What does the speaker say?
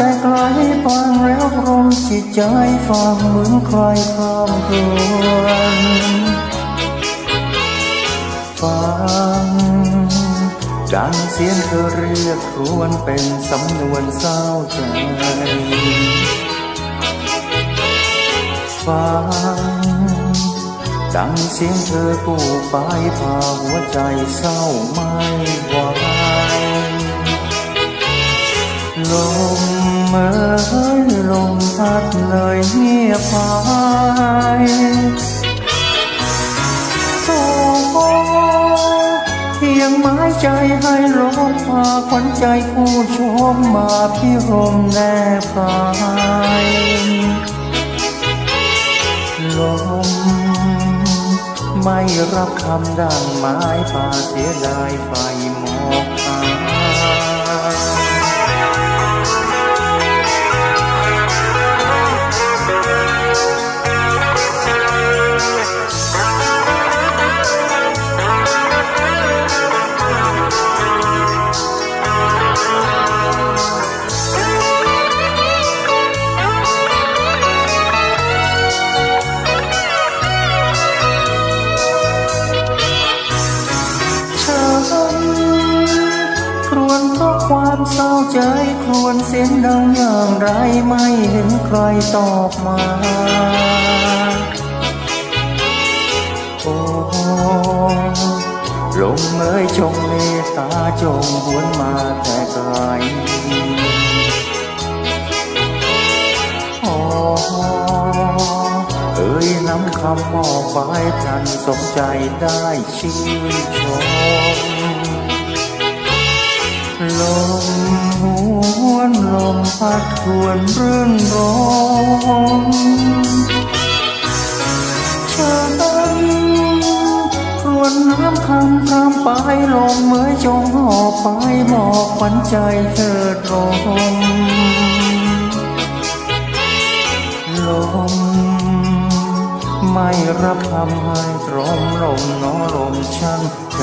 แต่ไกลฟังแล้วคงจิตใจฟังเหมือนใครครามครวญฟังดังเสียงเธอเรียกครวญเป็นสำนวนเศร้าใจฟังดังเสียงเธอกู้ไปพาหัวใจเศร้าม่ไลมพัดเลยเงียบหายโอ้เพียงไม้ใจให้ลมพาขวัญใจผู้ชมมาพิรมแนบกายลมไม่รับคำดังไม้ป่าเสียดายไฟหมอกหา ครวญเพราะความเศร้าใจครวญเสียงดังอย่างไรไม่เห็นใครตอบมา โอ้ลมเอ่ยจงเมตตาจงหวนมาแต่ไกลโอ้เอ่ยน้ำคำมอบไว้ทันสมใจได้ชื่นชม ลมหวนลมพัดทวนรื่นรมฉันครวนน้ำคำคำไปลมเมื่อจงหอบไปหมอกขวัญใจเถิดลมลมไม่รับคำให้ตรมลมหนอลมช่างใจ